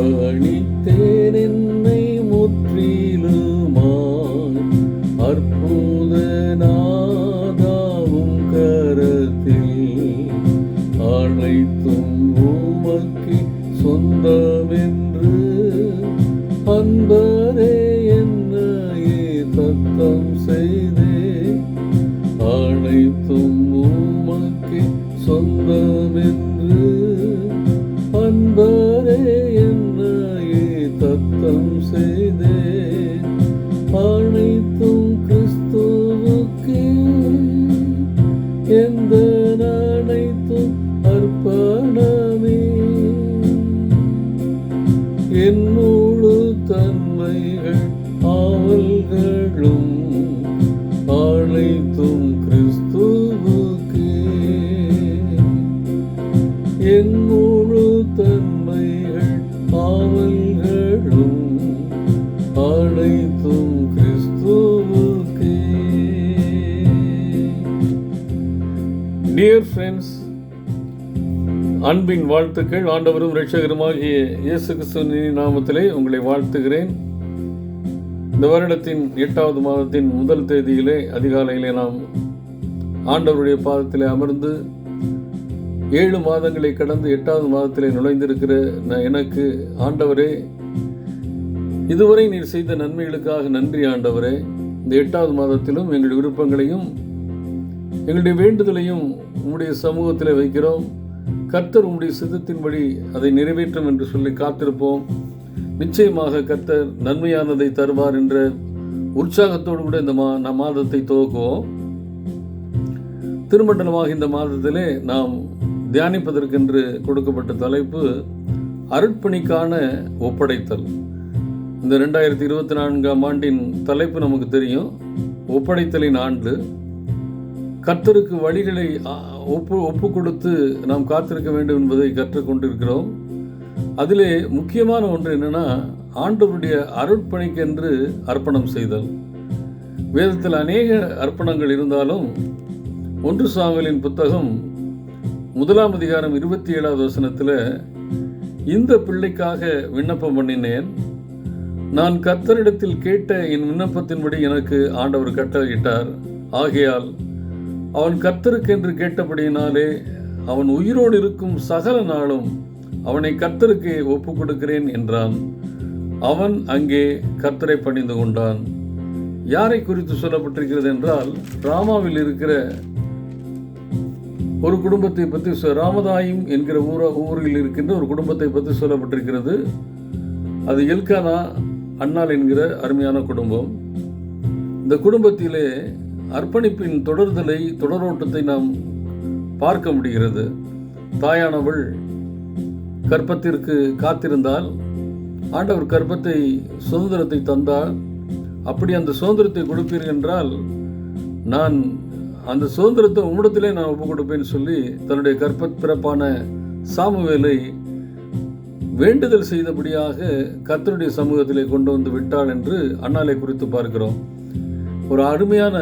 அர்ப்பணித்தேன் என்னை முற்றிலுமாய் அற்புத நாதாவும் கரத்தில் அனைத்தும் உமக்கு சொந்தமென்று சொந்தம் என்று அன்பரே என்னையே தத்தம் செய்தே அனைத்தும் கிறிஸ்துவுக்கு எந்த அனைத்தும் அர்ப்பணமே. என்னோடு தன்மைகள் ஆவல்களும் என் முழு தன்மைகள் ஆவல்களும் அனைத்தும் கிறிஸ்துவுக்கே. டியர் ஃப்ரெண்ட்ஸ் அன்பின் வாழ்த்துக்கள். ஆண்டவரும் ரட்சகருமாகிய இயேசு கிறிஸ்துவின் நாமத்திலே உங்களை வாழ்த்துகிறேன். இந்த வருடத்தின் எட்டாவது மாதத்தின் முதல் தேதியிலே அதிகாலையிலே நாம் ஆண்டவருடைய பாதத்திலே அமர்ந்து ஏழு மாதங்களை கடந்து எட்டாவது மாதத்தில் நுழைந்திருக்கிற எனக்கு ஆண்டவரே இதுவரை நீர் செய்த நன்மைகளுக்காக நன்றி ஆண்டவரே. இந்த எட்டாவது மாதத்திலும் எங்கள் விருப்பங்களையும் எங்களுடைய வேண்டுதலையும் உம்முடைய சமூகத்தில் வைக்கிறோம். கர்த்தர் உம்முடைய சித்தத்தின்படி அதை நிறைவேற்றும் என்று சொல்லி காத்திருப்போம். நிச்சயமாக கர்த்தர் நன்மையானதை தருவார் என்ற உற்சாகத்தோடு கூட இந்த மா நம் மாதத்தை துவக்குவோம். திருமண்டலமாக இந்த மாதத்திலே நாம் தியானிப்பதற்கென்று கொடுக்கப்பட்ட தலைப்பு அருட்பணிக்கான ஒப்படைத்தல். இந்த ரெண்டாயிரத்தி இருபத்தி நான்காம் ஆண்டின் தலைப்பு நமக்கு தெரியும். ஒப்படைத்தலின் ஆண்டு. கர்த்தருக்கு வழிகளை ஒப்பு ஒப்பு கொடுத்து நாம் காத்திருக்க வேண்டும் என்பதை கற்றுக்கொண்டிருக்கிறோம். அதிலே முக்கியமான ஒன்று என்னென்னா ஆண்டவருடைய அருட்பணிக்கென்று அர்ப்பணம் செய்தல். வேதத்தில் அநேக அர்ப்பணங்கள் இருந்தாலும் ஒன்று சாமுவேலின் புத்தகம் முதலாம் அதிகாரம் இருபத்தி ஏழாவது வசனத்தில் இந்த பிள்ளைக்காக விண்ணப்பம் பண்ணினேன். நான் கர்த்தரிடத்தில் கேட்ட என் விண்ணப்பத்தின்படி எனக்கு ஆண்டவர் கட்டளையிட்டார். ஆகையால் அவன் கர்த்தருக்கென்று கேட்டபடியினாலே அவன் உயிரோடு இருக்கும் சகல நாளும் அவனை கர்த்தருக்கு ஒப்பு கொடுக்கிறேன் என்றான். அவன் அங்கே கர்த்தரை பணிந்து கொண்டான். யாரை குறித்து சொல்லப்பட்டிருக்கிறது என்றால் ராமாவில் இருக்கிற ஒரு குடும்பத்தை பற்றி சொ- ராமதாயும் என்கிற ஊர ஊரில் இருக்கின்ற ஒரு குடும்பத்தை பற்றி சொல்லப்பட்டிருக்கிறது. அது எல்கானா அண்ணாள் என்கிற அருமையான குடும்பம். இந்த குடும்பத்திலே அர்ப்பணிப்பின் தொடர்தலை தொடரோட்டத்தை நாம் பார்க்க முடிகிறது. தாயானவள் கர்ப்பத்திற்கு காத்திருந்தால் ஆண்டவர் கர்ப்பத்தை சுதந்திரத்தை தந்தால் அப்படி அந்த சுதந்திரத்தை கொடுப்பீர்கள் என்றால் நான் அந்த சுதந்திரத்தை உம்மிடத்திலே நான் ஒப்பு கொடுப்பேன்னு சொல்லி தன்னுடைய கர்ப்பத் பிறப்பான சாமுவேலை வேண்டுதல் செய்தபடியாக கர்த்தருடைய சமூகத்திலே கொண்டு வந்து விட்டாள் என்று அண்ணாலை குறித்து பார்க்கிறோம். ஒரு அருமையான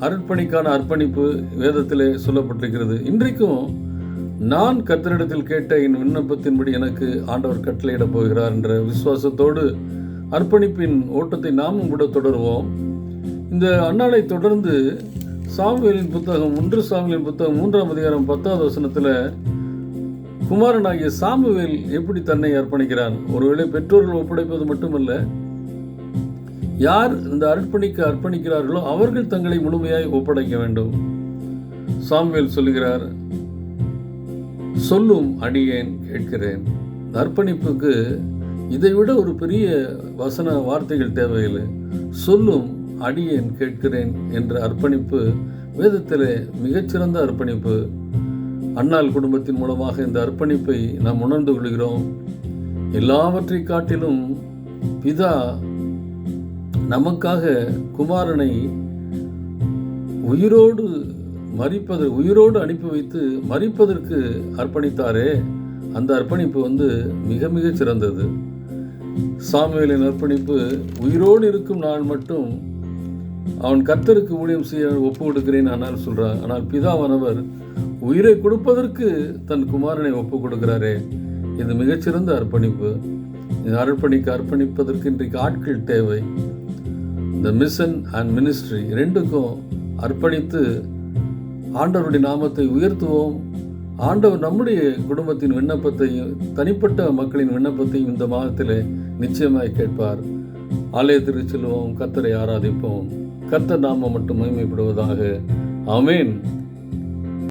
அர்ப்பணிக்கான அர்ப்பணிப்பு வேதத்திலே சொல்லப்பட்டிருக்கிறது. இன்றைக்கும் நான் கர்த்தரிடத்தில் கேட்ட என் விண்ணப்பத்தின்படி எனக்கு ஆண்டவர் கட்டளையிடப் போகிறார் என்ற விசுவாசத்தோடு அர்ப்பணிப்பின் ஓட்டத்தை நாமும் கூட தொடருவோம். இந்த அண்ணாலை தொடர்ந்து சாமுவேலின் புத்தகம் ஒன்று சாமுவேலின் புத்தகம் மூன்றாம் அதிகாரம் பத்தாவது வசனத்தில் குமாரனாகிய சாமுவேல் எப்படி தன்னை அர்ப்பணிக்கிறான் ஒருவேளை பெற்றோர்கள் ஒப்படைப்பது மட்டுமல்ல யார் இந்த அர்ப்பணிக்க அர்ப்பணிக்கிறார்களோ அவர்கள் தங்களை முழுமையாய் ஒப்படைக்க வேண்டும். சாமுவேல் சொல்லுகிறார் சொல்லும் அடியேன் கேட்கிறேன். அர்ப்பணிப்புக்கு இதைவிட ஒரு பெரிய வசன வார்த்தைகள் தேவையில்லை. சொல்லும் அடியேன் கேட்கிறேன் என்ற அர்ப்பணிப்பு வேதத்திலே மிகச்சிறந்த அர்ப்பணிப்பு. அண்ணால் குடும்பத்தின் மூலமாக இந்த அர்ப்பணிப்பை நாம் உணர்ந்து கொள்கிறோம். எல்லாவற்றை காட்டிலும் பிதா நமக்காக குமாரனை உயிரோடு மறிப்பது உயிரோடு அனுப்பி வைத்து மறிப்பதற்கு அர்ப்பணித்தாரே. அந்த அர்ப்பணிப்பு வந்து மிக மிக சிறந்தது. சாமியலின் அர்ப்பணிப்பு உயிரோடு இருக்கும் நாள் மட்டும் அவன் கர்த்தருக்கு ஊழியம் செய்ய ஒப்பு கொடுக்கிறேன் ஆனால் சொல்கிறார் ஆனால் பிதாவானவர் உயிரை கொடுப்பதற்கு தன் குமாரனை ஒப்பு கொடுக்கிறாரே இது மிகச்சிறந்த அர்ப்பணிப்பு. இந்த அர்ப்பணிக்க அர்ப்பணிப்பதற்கு இன்றைக்கு ஆட்கள் தேவை. இந்த மிஷன் அண்ட் மினிஸ்ட்ரி ரெண்டுக்கும் அர்ப்பணித்து ஆண்டவருடைய நாமத்தை உயர்த்துவோம். ஆண்டவர் நம்முடைய குடும்பத்தின் விண்ணப்பத்தையும் தனிப்பட்ட மக்களின் விண்ணப்பத்தையும் இந்த மாதத்திலே நிச்சயமாய் கேட்பார். ஆலயத்திற்கு செல்வோம் கத்தரை ஆராதிப்போம். கத்த நாமம் மட்டும் மகிமைப்படுவதாக. அமேன்